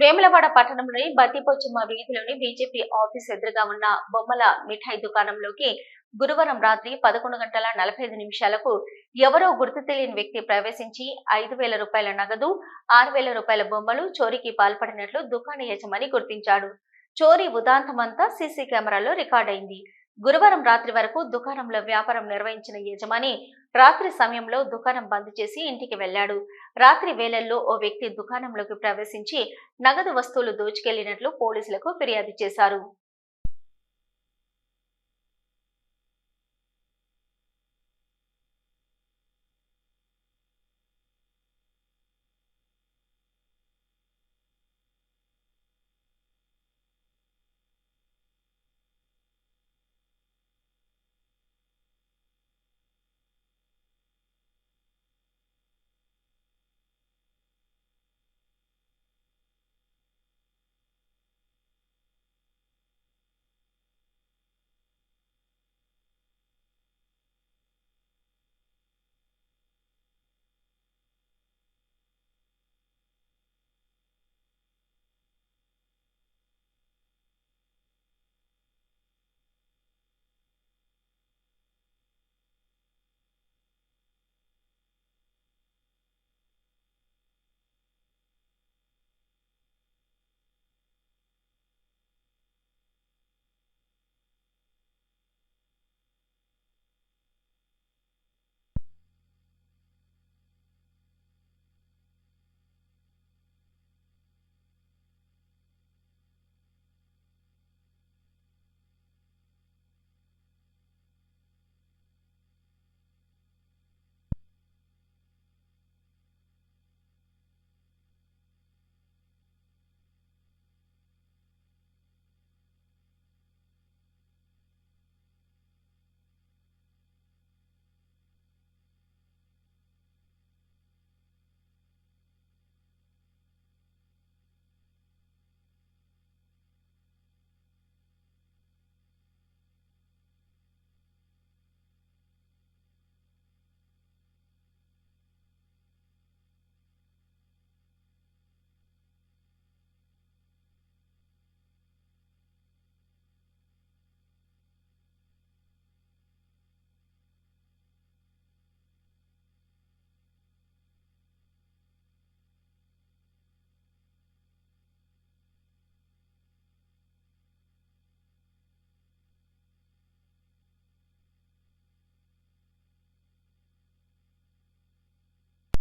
వేములవాడ పట్టణంలోని బతిపోచమ్మ వీధిలోని BJP office ఎదురుగా ఉన్న బొమ్మల మిఠాయి దుకాణంలోకి గురువారం రాత్రి పదకొండు గంటల నలభై ఐదు నిమిషాలకు ఎవరో గుర్తు తెలియని వ్యక్తి ప్రవేశించి ఐదు వేల రూపాయల నగదు ఆరు వేల రూపాయల బొమ్మలు చోరీకి పాల్పడినట్లు దుకాణ యజమాని గుర్తించాడు. చోరీ ఉదాంతమంతా సీసీ కెమెరాలో రికార్డైంది గురువారం రాత్రి వరకు దుకాణంలో వ్యాపారం నిర్వహించిన యజమాని రాత్రి సమయంలో దుకాణం బంద్ చేసి ఇంటికి వెళ్ళాడు రాత్రి వేళల్లో ఓ వ్యక్తి దుకాణంలోకి ప్రవేశించి నగదు వస్తువులు దోచుకెళ్ళినట్లు పోలీసులకు ఫిర్యాదు చేశారు.